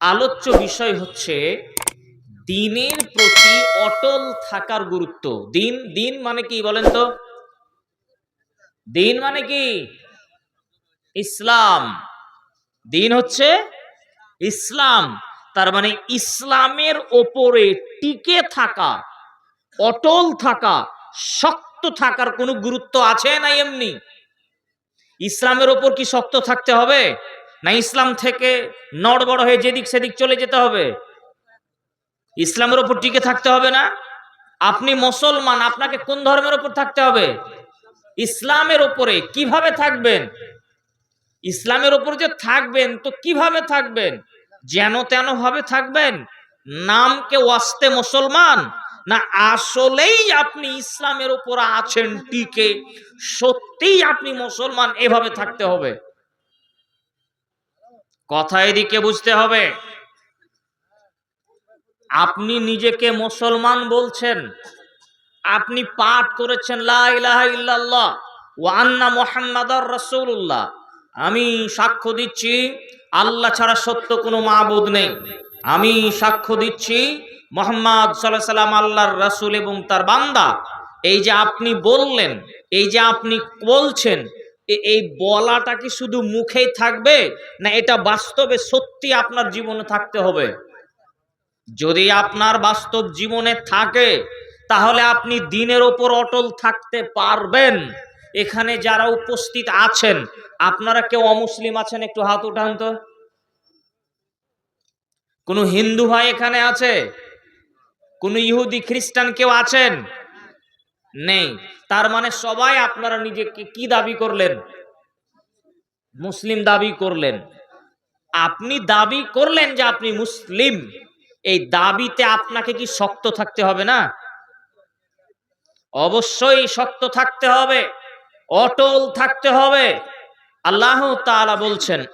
আলোচ্য বিষয় হচ্ছে দিনের প্রতি অটল থাকার গুরুত্ব। দিন দিন মানে কি বলেন তো? দিন মানে কি? ইসলাম। দিন হচ্ছে ইসলাম। তার মানে ইসলামের ওপরে টিকে থাকা, অটল থাকা, শক্ত থাকার কোনো গুরুত্ব আছে না এমনি? ইসলামের ওপর কি শক্ত থাকতে হবে? না ইসলাম থেকে নড়বড় হয়ে যেদিক সেদিক চলে যেতে হবে। ইসলামের ওপর টিকে থাকতে হবে না। আপনি মুসলমান, আপনাকে কোন ধর্মের ওপর থাকতে হবে? ইসলামের ওপরে কীভাবে থাকবেন? ইসলামের ওপর যে থাকবেন, তো কীভাবে থাকবেন? যেন তেন ভাবে থাকবেন। নামকে ওয়াস্তে মুসলমান। না, আসলেই আপনি ইসলামের উপর আছেন, টিকে। সত্যিই আপনি মুসলমান, এভাবে থাকতে হবে। কথা এদিকে বুঝতে হবে। আপনি নিজেকে মুসলমান বলছেন। আপনি পাঠ করেছেন, লা ইলাহা ইল্লাল্লাহ ওয়া আন্না মুহাম্মাদার রাসূলুল্লাহ। আমি সাক্ষ্য দিচ্ছি, আল্লাহ ছাড়া সত্য কোনো মাবুদ নেই। আমি সাক্ষ্য দিচ্ছি, মোহাম্মদ সাল্লাহ সাল্লাম আল্লাহর রাসূল এবং তার বান্দা। এই যে আপনি বললেন, এই যে আপনি বলছেন এই বলাটা কি শুধু মুখেই থাকবে? না এটা বাস্তবে সত্যি আপনার জীবনে থাকতে হবে? যদি আপনার বাস্তব জীবনে থাকে, তাহলে আপনি দিনের ওপর অটল থাকতে পারবেন। এখানে যারা উপস্থিত আছেন, আপনারা কেউ অমুসলিম আছেন? একটু হাত উঠান তো। কোন হিন্দু ভাই এখানে আছে? কোন ইহুদি, খ্রিস্টান কেউ আছেন? নেই। তার মানে সবাই আপনারা নিজেকে কি দাবি করলেন? মুসলিম দাবি করলেন। আপনি দাবি করলেন যে আপনি মুসলিম। এই দাবিতে আপনাকে কি শক্ত থাকতে হবে না? অবশ্যই শক্ত থাকতে হবে, অটল থাকতে হবে। আল্লাহ তাআলা বলছেন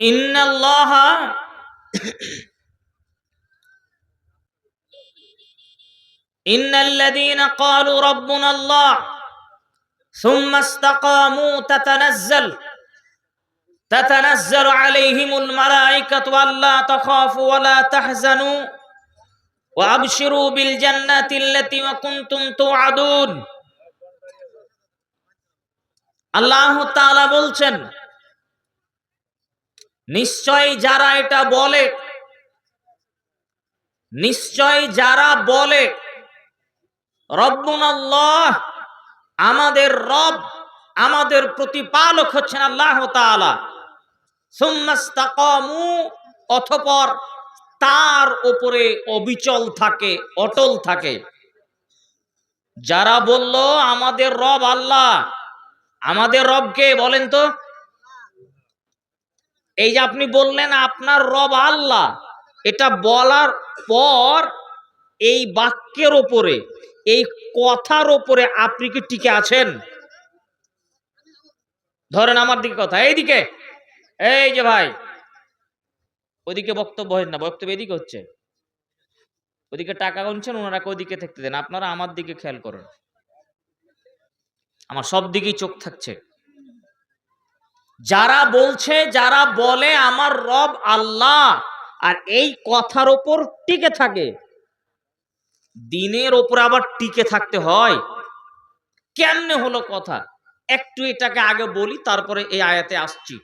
ইন্নাল্লাহ ইন্নাল্লাযীনা ক্বালু রাব্বুনাল্লাহ ثم استقاموا تتنزل تتنزل عليهم الملائكة ألا تخافوا ولا تحزنوا وأبشروا بالجنة التي وكنتم توعدون আল্লাহ তাআলা বলছেন নিশ্চয় যারা এটা বলে, নিশ্চয় যারা বলে রব্বুনাল্লাহ আমাদের রব, আমাদের প্রতিপালক হচ্ছেন আল্লাহ অথপর তার উপরে অবিচল থাকে, অটল থাকে। যারা বলল, আমাদের রব আল্লাহ, আমাদের রবকে, বলেন তো এই যে আপনি বললেন আপনার রব আল্লাহ, এটা বলার পর এই বাক্যের ওপরে, এই কথার ওপরে আপনি কি টিকে আছেন? ধরেন আমার দিকে কথা, এইদিকে, এই যে ভাই ওইদিকে বক্তব্য হয় না, বক্তব্য এদিকে হচ্ছে। ওদিকে টাকা গুনছেন, ওনারা ওদিকে থাকতে দেন? আপনারা আমার দিকে খেয়াল করেন। আমার সব দিকেই চোখ থাকছে। যারা বলছে, যারা বলে, আমার রব আল্লাহ, আর এই কথার ওপর টিকে থাকে। দিনের ওপর আবার টিকে থাকতে হয়। কেমনে হলো কথা? একটু এটাকে আগে বলি, তারপরে এই আয়াতে আসছি।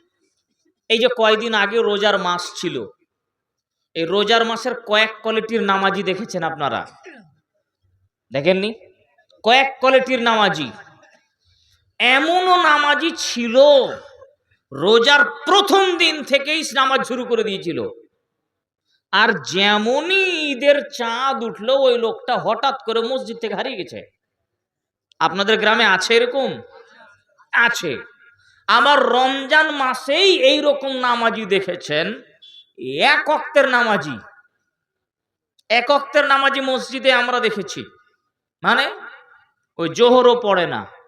এই যে কয়দিন আগে রোজার মাস ছিল, এই রোজার মাসের কয়েক কোয়ালিটির নামাজি দেখেছেন আপনারা? দেখেননি? কয়েক কোয়ালিটির নামাজি। এমনও নামাজি ছিল রোজার প্রথম দিন থেকেই নামাজ শুরু করে দিয়েছিল। আর যেমনই ঈদের চাঁদ উঠল, ওই লোকটা হঠাৎ করে মসজিদ থেকে হারিয়ে গেছে। আপনাদের গ্রামে আছে এরকম? আছে। আমার রমজান মাসেই এই রকম নামাজি দেখেছেন। এক অক্তের নামাজি। এক অক্তের নামাজি মসজিদে আমরা দেখেছি। মানে ওই জোহরও পড়ে না।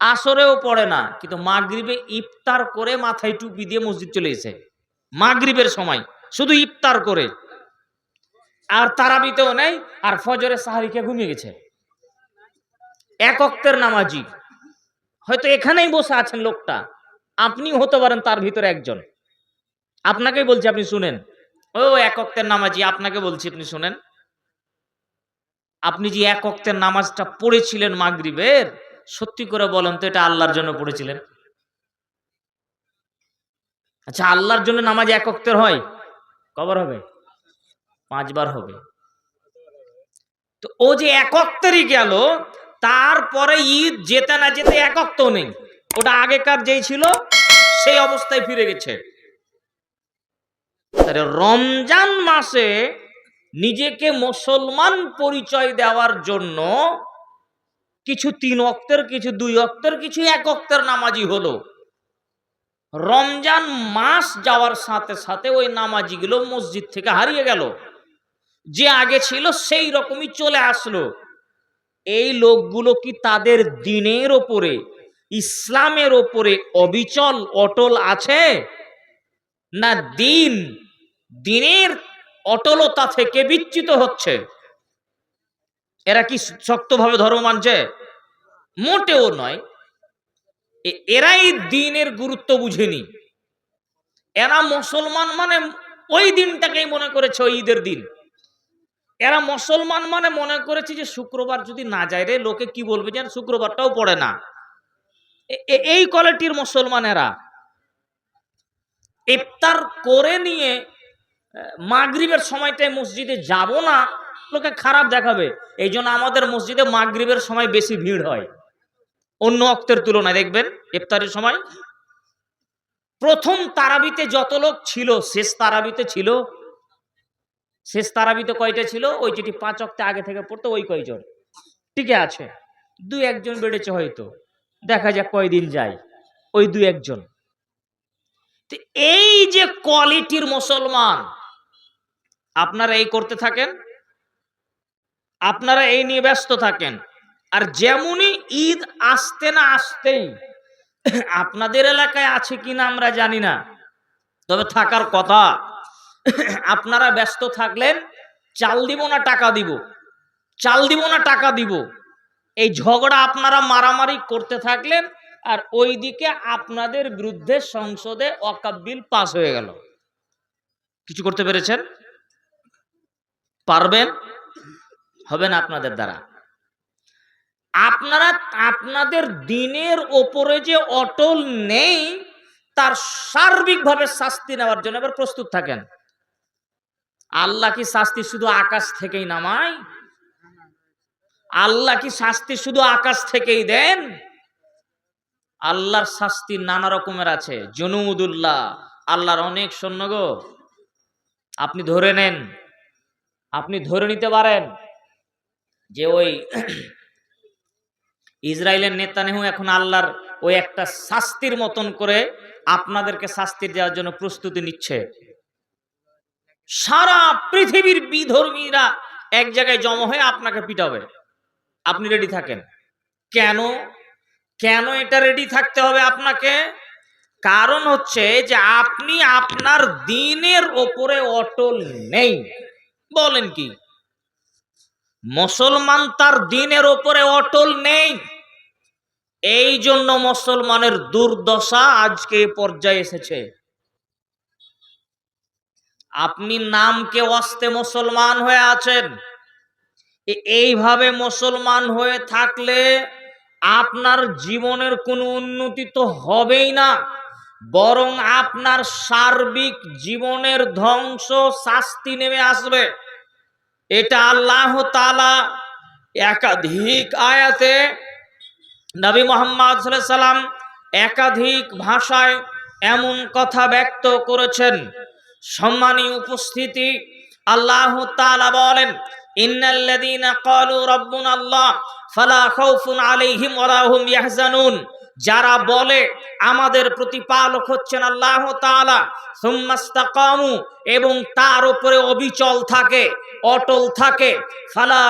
আসরেও পড়ে না, কিন্তু মাগরিবে ইফতার করে মাথায় টুপি দিয়ে মসজিদ চলে গেছে মাগরিবের সময়, শুধু ইফতার করে। আর তারাবিতেও নেই, আর ফজরে সাহারিকে ঘুমিয়ে গেছে। এক নামাজি। হয়তো এখানেই বসে আছেন লোকটা। আপনি হতে পারেন তার ভিতরে একজন। আপনাকেই বলছি, আপনি শুনেন। ও, এক নামাজি, আপনাকে বলছি, আপনি শুনেন। আপনি যে এক নামাজটা পড়েছিলেন মাগরিবের সত্যি করে বলেন তো, এটা আল্লাহর জন্য পড়েছিলেন। আচ্ছা আল্লাহর জন্য নামাজ এক অক্তের হয়? কবার হবে? পাঁচবার হবে। তো ও যে এক অক্তেরই গেল, তারপরে ঈদ যেতে না যেতে এক অক্ত নেই। ওটা আগেকার যেই ছিল, সেই অবস্থায় ফিরে গেছে। রমজান মাসে নিজেকে মুসলমান পরিচয় দেওয়ার জন্য কিছু তিন অক্তের, কিছু দুই অক্তের, কিছু এক অক্তের নামাজি হলো। রমজান মাস যাওয়ার সাথে সাথে ওই নামাজিগুলো মসজিদ থেকে হারিয়ে গেল। যে আগে ছিল সেই রকমই চলে আসলো। এই লোকগুলো কি তাদের দিনের ওপরে, ইসলামের ওপরে অবিচল, অটল আছে? না দিন, দিনের অটলতা থেকে বিচ্যুত হচ্ছে? এরা কি শক্তভাবে ধর্ম মানছে? মোটেও নয়। এরাই দিনের গুরুত্ব বুঝেনি। এরা মুসলমান মানে ওই দিনটাকেই মনে করেছে ওই ঈদের দিন। এরা মুসলমান মানে মনে করেছে যে শুক্রবার যদি না যায় রে, লোকে কি বলবে যে শুক্রবারটাও পড়ে না। এই কোয়ালিটির মুসলমান এরা। ইফতার করে নিয়ে মাগরিবের সময়টায় মসজিদে যাব না লোকে খারাপ দেখাবে। এই জন্য আমাদের মসজিদে মাগরিবের সময় বেশি ভিড় হয়। অন্য অক্তের তুলনায় দেখবেন, ইফতারের সময়। প্রথম তারাবিতে যত লোক ছিল, শেষ তারাবিতে ছিল। শেষ তারাবিতে কয়টা ছিল? ওই যেটি পাঁচ অক্টে আগে থেকে পড়তো, ওই কয়জন? ঠিক আছে। দুই একজন বেড়েছে হয়তো। দেখা যাক কয়দিন যায়। ওই দুই একজন। এই যে কোয়ালিটির মুসলমান, আপনারা এই করতে থাকেন? আপনারা এই নিয়ে ব্যস্ত থাকেন। আর যেমনই ঈদ আসতে না আসতেই আপনাদের এলাকায় আছে কিনা আমরা জানি না। তবে থাকার কথা, আপনারা ব্যস্ত থাকলেন, চাল দিব না, টাকা দিব। চাল দিব না, টাকা দিব। এই ঝগড়া আপনারা মারামারি করতে থাকলেন আর ওইদিকে আপনাদের বিরুদ্ধে সংসদে ওয়াকাব বিল পাস হয়ে গেল। কিছু করতে পেরেছেন? পারবেন? হবে না আপনাদের দ্বারা। আপনারা আপনাদের দিনের ওপরে যে অটল নেই, তার সার্বিকভাবে শাস্তি নেওয়ার জন্য এবার প্রস্তুত থাকেন। আল্লাহ কি শাস্তি শুধু আকাশ থেকেই নামায়? আল্লাহ কি শাস্তি শুধু আকাশ থেকেই দেন? আল্লাহর শাস্তি নানা রকমের আছে। জনুমুদুল্লাহ আল্লাহর অনেক সৈন্য গো। আপনি ধরে নেন। আপনি ধরে নিতে পারেন। যে ওই ইসরায়েলের নেতানেহু এখন আল্লাহর ওই একটা শাস্তির মতন করে আপনাদেরকে শাস্তি দেওয়ার জন্য প্রস্তুতি নিচ্ছে। সারা পৃথিবীর বিধর্মীরা এক জায়গায় জমা হয়ে আপনাকে পিটাবে। আপনি রেডি থাকেন? কেন? কেন এটা রেডি থাকতে হবে আপনাকে? কারণ হচ্ছে যে আপনি আপনার দিনের ওপরে অটল নেই। বলেন কি? মুসলমান তার দিনের ওপরে অটল নেই। এই জন্য মুসলমানের দুর্দশা আজকে পর্যায়ে এসেছে। আপনি নামকে অস্তে মুসলমান হয়ে আছেন। এইভাবে মুসলমান হয়ে থাকলে আপনার জীবনের কোনো উন্নতি তো হবেই না। বরং আপনার সার্বিক জীবনের ধ্বংস শাস্তি নেমে আসবে। এটা আল্লাহ তালা একাধিক আয়াতে নবী মোহাম্মদ সাল্লাম একাধিক ভাষায় এমন কথা ব্যক্ত করেছেন। সম্মানী উপস্থিতি, আল্লাহ তালা বলেন আল্লাহ ইয়াহজানুন। যারা বলে, আমাদের প্রতিপালক হচ্ছেন আল্লাহ তাআলা এবং তার উপরে অবিচল থাকে। অটল থাকে, ফালা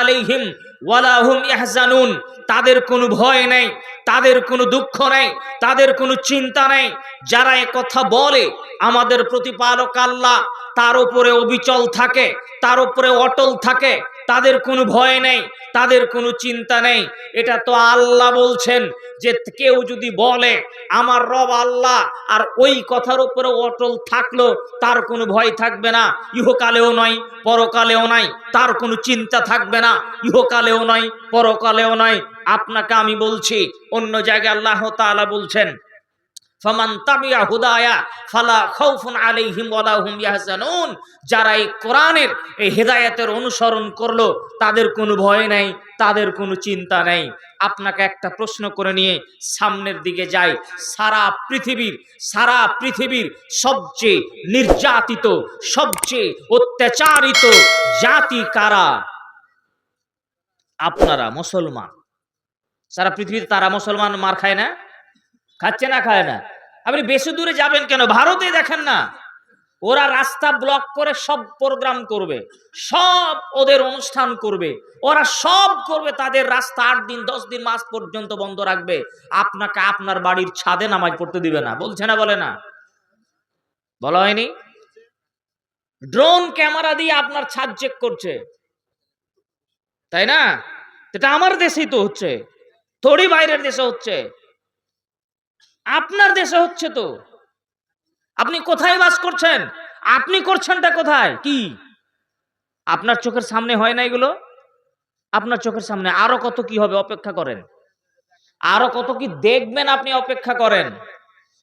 আলাইহিম ওয়ালা হুম ইয়াহজানুন। তাদের কোনো ভয় নেই, তাদের কোনো দুঃখ নেই, তাদের কোনো চিন্তা নেই। যারা কথা বলে, আমাদের প্রতিপালক আল্লাহ, তার উপরে অবিচল থাকে, তার উপরে অটল থাকে, তাদের কোনো ভয় নেই, তাদের কোনো চিন্তা নেই। এটা তো আল্লাহ বলছেন যে কেউ যদি বলে, আমার রব আল্লাহ আর ওই কথার উপরে অটল থাকল, তার কোনো ভয় থাকবে না। ইহকালেও নয়, পরকালেও নয়, তার কোনো চিন্তা থাকবে না। ইহকালেও নয়, পরকালেও নয়। আপনাকে আমি বলছি, অন্য জায়গায় আল্লাহ তালা বলছেন ফামান তাবিয়া হুদায়া ফালা খাউফুন আলাইহিম ওয়ালা হুম ইয়াহজানুন। যারা এই কোরআনের, এই হেদায়েতের অনুসরণ করল, তাদের কোনো ভয় নাই, তাদের কোনো চিন্তা নেই। আপনাকে একটা প্রশ্ন করে নিয়ে সামনের দিকে যাই। সারা পৃথিবীর সারা পৃথিবীর সবচেয়ে নির্যাতিত, সবচেয়ে অত্যাচারিত জাতি কারা? আপনারা মুসলমান। সারা পৃথিবীতে তারা মুসলমান মার খায় না? খাচ্ছে না খায় না। আপনি বেশি দূরে যাবেন কেন? ভারতে দেখেন না। ওরা রাস্তা ব্লক করে সব প্রোগ্রাম করবে, সব ওদের অনুষ্ঠান করবে, ওরা সব করবে, তাদের রাস্তা আট দিন, দশ দিন মাস পর্যন্ত বন্ধ রাখবে। আপনাকে আপনার বাড়ির ছাদে নামাজ পড়তে দিবে না। বলছে না, বলে না। বলা হয়নি? ড্রোন ক্যামেরা দিয়ে আপনার ছাদ চেক করছে। তাই না? এটা আমার দেশেই তো হচ্ছে। থোড়ি বাইরের দেশে হচ্ছে। আপনার দেশে হচ্ছে তো। আপনি কোথায় বাস করছেন? আপনি করছেনটা কোথায়? কি? আপনার চোখের সামনে হয় না এগুলো? আপনার চোখের সামনে আরও কত কি হবে অপেক্ষা করেন? আরও কত কি দেখবেন আপনি অপেক্ষা করেন?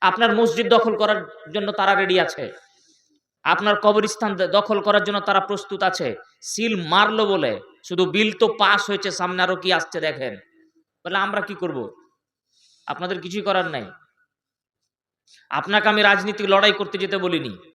আপনার মসজিদ দখল করার জন্য তারা রেডি আছে। আপনার কবরস্থান দখল করার জন্য তারা প্রস্তুত আছে। সিল মারলো বলে। শুধু বিল তো পাস হয়েছে, সামনে আরও কি আসছে দেখেন। বলে, আমরা কি করব? আপনাদের কিছুই করার নাই। আপনাকে আমি রাজনীতিক লড়াই করতে যেতে বলিনি।